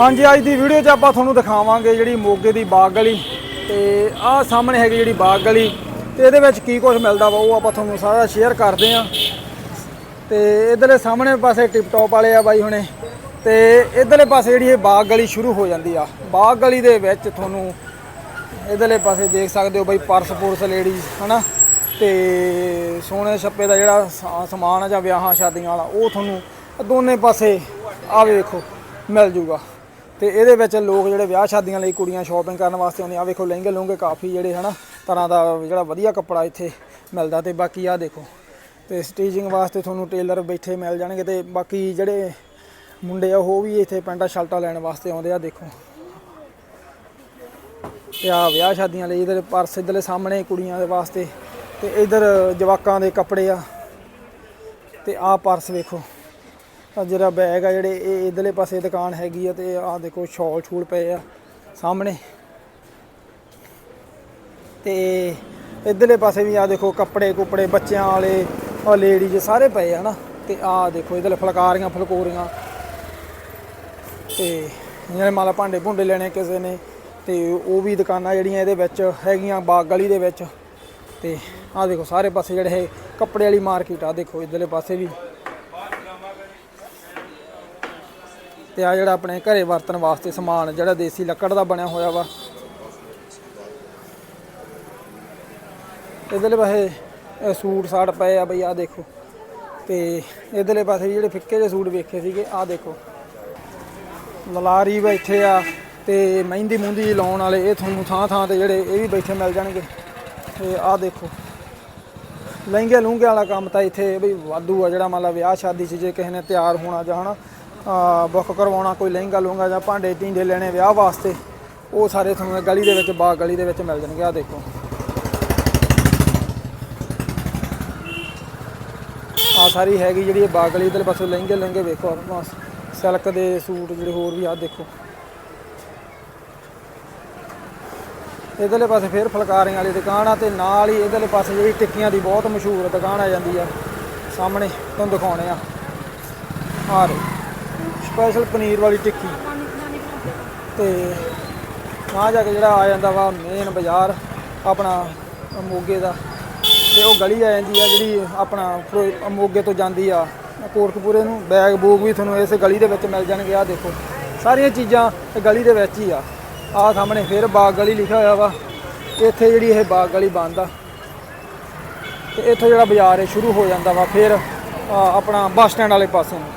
ਹਾਂਜੀ, ਅੱਜ ਦੀ ਵੀਡੀਓ 'ਚ ਆਪਾਂ ਤੁਹਾਨੂੰ ਦਿਖਾਵਾਂਗੇ ਜਿਹੜੀ ਮੋਗੇ ਦੀ ਬਾਗ ਗਲੀ ਤੇ ਆਹ ਸਾਹਮਣੇ ਹੈਗੀ ਜਿਹੜੀ ਬਾਗ ਗਲੀ ਤੇ ਇਹਦੇ ਵਿੱਚ ਕੀ ਕੁਝ ਮਿਲਦਾ ਵਾ ਉਹ ਆਪਾਂ ਤੁਹਾਨੂੰ ਸਾਰਾ ਸ਼ੇਅਰ ਕਰਦੇ ਆਂ ਤੇ ਇਧਰਲੇ ਸਾਹਮਣੇ ਪਾਸੇ ਟਿਪ ਟੌਪ ਵਾਲੇ ਆ ਬਾਈ ਹੁਣੇ। ਤੇ ਇਧਰਲੇ ਪਾਸੇ ਜਿਹੜੀ ਇਹ ਬਾਗ ਗਲੀ ਸ਼ੁਰੂ ਹੋ ਜਾਂਦੀ ਆ। ਬਾਗ ਗਲੀ ਦੇ ਵਿੱਚ ਤੁਹਾਨੂੰ ਇਧਰਲੇ ਪਾਸੇ ਦੇਖ ਸਕਦੇ ਹੋ ਬਾਈ ਪਰਸ ਪੁਰਸ ਲੇਡੀਜ਼ ਹਨਾ? ਤੇ ਸੋਨੇ ਛੱਪੇ ਦਾ ਜਿਹੜਾ ਸਾ- ਸਮਾਨ ਆ ਜਾਂ ਵਿਆਹਾਂ ਸ਼ਾਦੀਆਂ ਵਾਲਾ, ਉਹ ਤੁਹਾਨੂੰ ਦੋਨੇ ਪਾਸੇ ਆ ਵੇਖੋ, ਮਿਲ ਜੂਗਾ। ਤੇ ਇਹਦੇ ਵਿੱਚ ਲੋਕ ਜਿਹੜੇ ਵਿਆਹ ਸ਼ਾਦੀਆਂ ਲਈ ਕੁੜੀਆਂ ਸ਼ਾਪਿੰਗ ਕਰਨ ਵਾਸਤੇ ਆਉਂਦੀਆਂ। ਆ ਵੇਖੋ, ਲਹਿੰਗੇ ਲੂੰਗੇ ਕਾਫੀ ਜਿਹੜੇ ਹਨਾ, ਤਰ੍ਹਾਂ ਦਾ ਜਿਹੜਾ ਵਧੀਆ ਕੱਪੜਾ ਇੱਥੇ ਮਿਲਦਾ ਤੇ ਬਾਕੀ ਆ ਦੇਖੋ, ਤੇ ਸਟੀਚਿੰਗ ਵਾਸਤੇ ਤੁਹਾਨੂੰ ਟੇਲਰ ਬੈਠੇ ਮਿਲ ਜਾਣਗੇ ਤੇ ਬਾਕੀ ਜਿਹੜੇ ਮੁੰਡੇ ਆ, ਉਹ ਵੀ ਇੱਥੇ ਪੈਂਟਾਂ ਸ਼ਰਟਾਂ ਲੈਣ ਵਾਸਤੇ ਆਉਂਦੇ ਆ ਦੇਖੋ। ਤੇ ਆ ਵਿਆਹ ਸ਼ਾਦੀਆਂ ਲਈ ਇਧਰ ਪਰਸ ਇਧਰਲੇ ਸਾਹਮਣੇ ਕੁੜੀਆਂ ਦੇ ਵਾਸਤੇ ਤੇ ਇਧਰ ਜਵਾਕਾਂ ਦੇ ਕੱਪੜੇ ਆ। ਤੇ ਆ ਪਰਸ ਵੇਖੋ। ਆ ਜਿਹੜਾ ਬੈਗ ਆ ਜਿਹੜੇ ਇਹ ਇਧਰਲੇ ਪਾਸੇ ਦੁਕਾਨ ਹੈਗੀ ਆ ਤੇ ਆ ਦੇਖੋ ਸ਼ਾਲ ਛੂਲ ਪਏ ਆ ਸਾਹਮਣੇ। ਤੇ ਇਧਰਲੇ ਪਾਸੇ ਵੀ ਆ ਦੇਖੋ ਕੱਪੜੇ ਕੁਪੜੇ ਬੱਚਿਆਂ ਵਾਲੇ ਆ ਲੇਡੀਜ਼ ਸਾਰੇ ਪਏ ਆ ਨਾ ਤੇ ਆ ਦੇਖੋ ਇਧਰਲੇ ਫਲਕਾਰੀਆਂ, ਫਲਕੋਰੀਆਂ। ਤੇ ਜਿਹੜੇ ਮਾਲਾ ਭਾਂਡੇ ਭੁੰਡੇ ਲੈਣੇ ਕਿਸੇ ਨੇ, ਤੇ ਉਹ ਵੀ ਦੁਕਾਨਾਂ ਜਿਹੜੀਆਂ ਇਹਦੇ ਵਿੱਚ ਹੈਗੀਆਂ ਬਾਗ ਗਲੀ ਦੇ ਵਿੱਚ। ਤੇ ਆਹ ਦੇਖੋ ਸਾਰੇ ਪਾਸੇ ਜਿਹੜੇ ਹੈ ਕੱਪੜੇ ਵਾਲੀ ਮਾਰਕੀਟ ਆ, ਦੇਖੋ ਇਧਰਲੇ ਪਾਸੇ ਵੀ। ਤੇ ਆ ਜਿਹੜਾ ਆਪਣੇ ਘਰੇ ਵਰਤਣ ਵਾਸਤੇ ਸਮਾਨ, ਜਿਹੜਾ ਦੇਸੀ ਲੱਕੜ ਦਾ ਬਣਿਆ ਹੋਇਆ ਵਾ। ਇਧਰਲੇ ਪਾਸੇ ਸੂਟ ਸਾਟ ਪਏ ਆ ਬਈ ਆ ਦੇਖੋ। ਤੇ ਇਧਰਲੇ ਪਾਸੇ ਜਿਹੜੇ ਫਿੱਕੇ ਜਿਹੇ ਸੂਟ ਵੇਖੇ ਸੀਗੇ ਆ ਦੇਖੋ। ਲਲਾਰੀ ਬੈਠੇ ਆ, ਤੇ ਮਹਿੰਦੀ ਮੁੰਦੀ ਲਾਉਣ ਵਾਲੇ, ਇਹ ਤੁਹਾਨੂੰ ਥਾਂ ਥਾਂ ਤੇ ਜਿਹੜੇ ਇਹ ਵੀ ਬੈਠੇ ਮਿਲ ਜਾਣਗੇ। ਤੇ ਆਹ ਦੇਖੋ। ਲਹਿੰਗੇ ਲੂੰਗੇ ਵਾਲਾ ਕੰਮ ਤਾਂ ਇੱਥੇ ਬਈ ਵਾਧੂ ਆ, ਜਿਹੜਾ ਮੰਨ ਲਾ ਵਿਆਹ ਸ਼ਾਦੀ 'ਚ ਜੇ ਕਿਸੇ ਨੇ ਤਿਆਰ ਹੋਣਾ ਜਾਂ ਹਨਾ ਬੁੱਕ ਕਰਵਾਉਣਾ, ਕੋਈ ਲਹਿੰਗਾ ਲੂੰਗਾ ਜਾਂ ਭਾਂਡੇ ਢੀਂਡੇ ਲੈਣੇ ਵਿਆਹ ਵਾਸਤੇ, ਉਹ ਸਾਰੇ ਤੁਹਾਨੂੰ ਗਲੀ ਦੇ ਵਿੱਚ, ਬਾਗ ਗਲੀ ਦੇ ਵਿੱਚ ਮਿਲ ਜਾਣਗੇ, ਆਹ ਦੇਖੋ। ਆ ਸਾਰੀ ਹੈਗੀ ਜਿਹੜੀ ਇਹ ਬਾਗ ਗਲੀ, ਇਧਰਲੇ ਪਾਸੇ ਲਹਿੰਗੇ ਲਹਿੰਗੇ ਵੇਖੋ ਆਪਾਂ ਸਿਲਕ ਦੇ ਸੂਟ ਜਿਹੜੇ ਹੋਰ ਵੀ ਆ ਦੇਖੋ। ਇਧਰਲੇ ਪਾਸੇ ਫਿਰ ਫੁਲਕਾਰੀਆਂ ਵਾਲੀ ਦੁਕਾਨ ਆ, ਤੇ ਨਾਲ ਹੀ ਇਧਰਲੇ ਪਾਸੇ ਜਿਹੜੀ ਟਿੱਕੀਆਂ ਦੀ ਬਹੁਤ ਮਸ਼ਹੂਰ ਦੁਕਾਨ ਆ ਜਾਂਦੀ ਆ, ਸਾਹਮਣੇ, ਤੁਹਾਨੂੰ ਦਿਖਾਉਣੇ ਆ। ਆ ਰਹੀ ਸਪੈਸ਼ਲ ਪਨੀਰ ਵਾਲੀ ਟਿੱਕੀ। ਤੇ ਨਾ ਜਾ ਕੇ ਜਿਹੜਾ ਆ ਜਾਂਦਾ ਵਾ ਮੇਨ ਬਾਜ਼ਾਰ, ਆਪਣਾ ਮੋਗੇ ਦਾ। ਤੇ ਉਹ ਗਲੀ ਆ ਜਾਂਦੀ ਆ ਜਿਹੜੀ ਆਪਣਾ ਮੋਗੇ ਤੋਂ ਜਾਂਦੀ ਆ ਕੋਟਕਪੂਰੇ ਨੂੰ। ਬੈਗ ਬੂਗ ਵੀ ਤੁਹਾਨੂੰ ਇਸ ਗਲੀ ਦੇ ਵਿੱਚ ਮਿਲ ਜਾਣਗੇ ਆ ਦੇਖੋ। ਸਾਰੀਆਂ ਚੀਜ਼ਾਂ ਗਲੀ ਦੇ ਵਿੱਚ ਹੀ ਆ। ਆ ਸਾਹਮਣੇ ਫਿਰ ਬਾਗ ਗਲੀ ਲਿਖਿਆ ਹੋਇਆ ਵਾ। ਇੱਥੇ ਜਿਹੜੀ ਇਹ ਬਾਗ ਗਲੀ ਬੰਦ ਆ। ਤੇ ਇੱਥੋਂ ਜਿਹੜਾ ਬਾਜ਼ਾਰ ਹੈ ਸ਼ੁਰੂ ਹੋ ਜਾਂਦਾ ਵਾ, ਫਿਰ ਆਪਣਾ ਬੱਸ ਸਟੈਂਡ ਵਾਲੇ ਪਾਸੇ ਨੂੰ।